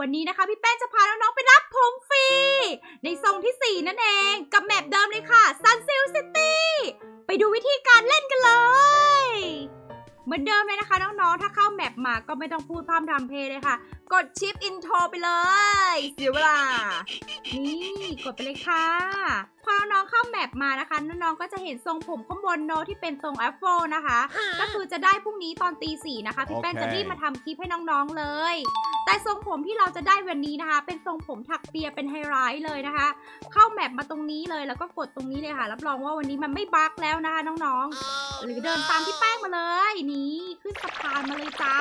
วันนี้นะคะ พี่แป้งจะพาน้องๆไปรับผมฟรี ในทรงที่ 4 นั่นเองกับแมปเดิมเลยค่ะ Sun Seal City ไปดูวิธีการเล่นกันเลยเหมือนเดิมเลยนะคะน้องๆ ถ้าเข้าแมปมาก็ไม่ต้องพูดพร่ำทำเพลเลยค่ะ กดชิปอินโทรไปเลย เสียเวลา นี่ กดไปเลยค่ะ พอน้องๆเข้า มปมานะคะน้องๆก็จะเห็นทรงผมข้างบนโนตที่เป็นทรงแอฟโฟนะคะ ก็คือจะได้พรุ่งนี้ตอนตีสี่นะคะพี่แป้งโอเคจะรีบมาทำคลิปให้น้องๆเลย แต่ทรงผมที่เราจะได้วันนี้นะคะ เป็นทรงผมถักเปียเป็นไฮไลท์เลยนะคะ เข้าแมปมาตรงนี้เลยแล้วก็กดตรงนี้เลยค่ะ รับรองว่าวันนี้มันไม่บั๊กแล้วนะคะน้องๆ หรือเดินตามพี่แป้งมาเลยนี่ขึ้นสะพานมาเลยจ้า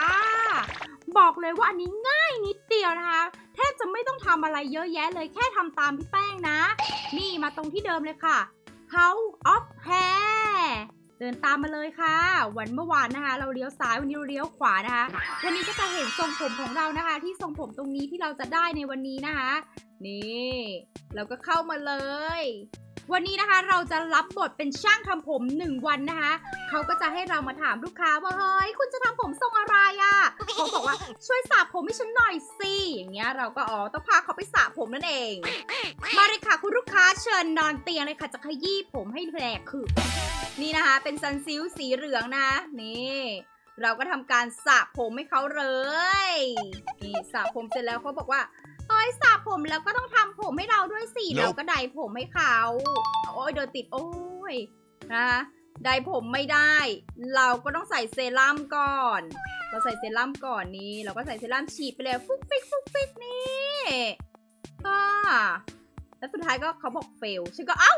บอกเลยว่าอันนี้ง่ายนิดเดียวนะคะแทบ จะไม่ต้องทำอะไรเยอะแยะเลยแค่ทำตามพี่แป้งนะ นี่มาตรงที่เดิมเลยค่ะ House of Hair เดินตามมาเลยค่ะ วันเมื่อวานนะคะ เราเลี้ยวซ้ายวันนี้เราเลี้ยวขวานะคะ วันนี้ก็จะเห็นทรงผมของเรานะคะ ที่ทรงผมตรงนี้ที่เราจะได้ในวันนี้นะคะ นี่ เราก็เข้ามาเลย วันนี้นะคะเราจะรับบทเป็นช่างทำผมหนึ่งวันนะคะเขาก็จะให้เรามาถามลูกค้าว่าเฮ้ยคุณจะทำผมทรงอะไรอะ่ะเขาบอกว่าช่วยสระผมให้ฉันหน่อยสิอย่างเงี้ยเราก็อ๋อต้องพาเขาไปสระผมนั่นเอง มาเลยค่ะคุณลูกค้าเชิญนอนเตียงเลยค่ะจะขยี้ผมให้แหลกคือนี่นะคะ เป็นซันซิลสีเหลืองนะนี่เราก็ทำการสระผมให้เขาเลยนี่สระผมเสร็จแล้วเขาบอกว่า เอ้ยสระผมแล้วก็ต้องทำผมให้เราด้วยสิ Nope เราก็ไดผมให้เขา โอ้ยเดินติดโอ้ยนะคะไดผมไม่ได้ เราก็ต้องใส่เซรั่มก่อน เราใส่เซรั่มก่อนนี้เราก็ใส่เซรั่มฉีดไปเลยฟุกฟิกฟุกฟิกนี่ก็แล้วสุดท้ายก็เขาบอกเฟลฉันก็เอ้า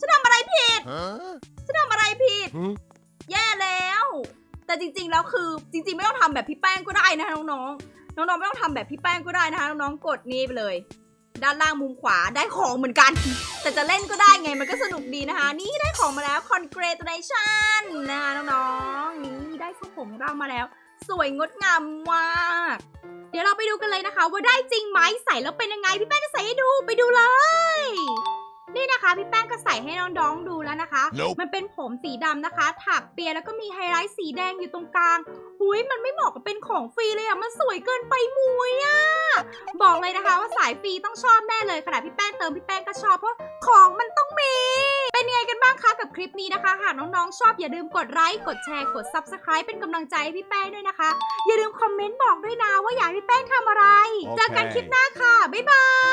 ฉันทำอะไรผิด Huh? ฉันทำอะไรผิด Huh? แย่แล้ว แต่จริงๆ แล้วคือจริงๆ ไม่ต้องทำแบบพี่แป้งก็ได้นะคะน้องๆ น้องๆไม่ต้องทำแบบพี่แป้งก็ได้นะคะน้องๆกดนี่ไปเลย ด้านล่างมุมขวาได้ของเหมือนกัน แต่จะเล่นก็ได้ไงมันก็สนุกดีนะคะ นี่ได้ของมาแล้ว congratulation นะคะน้องๆนี่ได้ทรงผมเรามาแล้ว สวยงดงามมาก เดี๋ยวเราไปดูกันเลยนะคะ ว่าได้จริงไหมใส่แล้วเป็นยังไงพี่แป้งจะใส่ให้ดูไปดูเลย นี่นะคะพี่แป้งก็ใส่ให้น้องๆดูแล้วนะคะ Nope มันเป็นผมสีดำนะคะ ถักเปียแล้วก็มีไฮไลท์สีแดงอยู่ตรงกลางหุยมันไม่เหมาะกับเป็นของฟรีเลยอะมันสวยเกินไปมุยอะบอกเลยนะคะว่าสายฟรีต้องชอบแน่เลยขนาดพี่แป้งเติมพี่แป้งก็ชอบเพราะของมันต้องมี เป็นยังไงกันบ้างคะกับคลิปนี้นะคะ หากน้องๆชอบอย่าลืมกดไลค์กดแชร์กด Subscribe เป็นกำลังใจให้พี่แป้งด้วยนะคะ อย่าลืมคอมเมนต์บอกด้วยนะว่าอยากให้พี่แป้งทำอะไรเจอกันคลิปหน้าค่ะบ๊ายบาย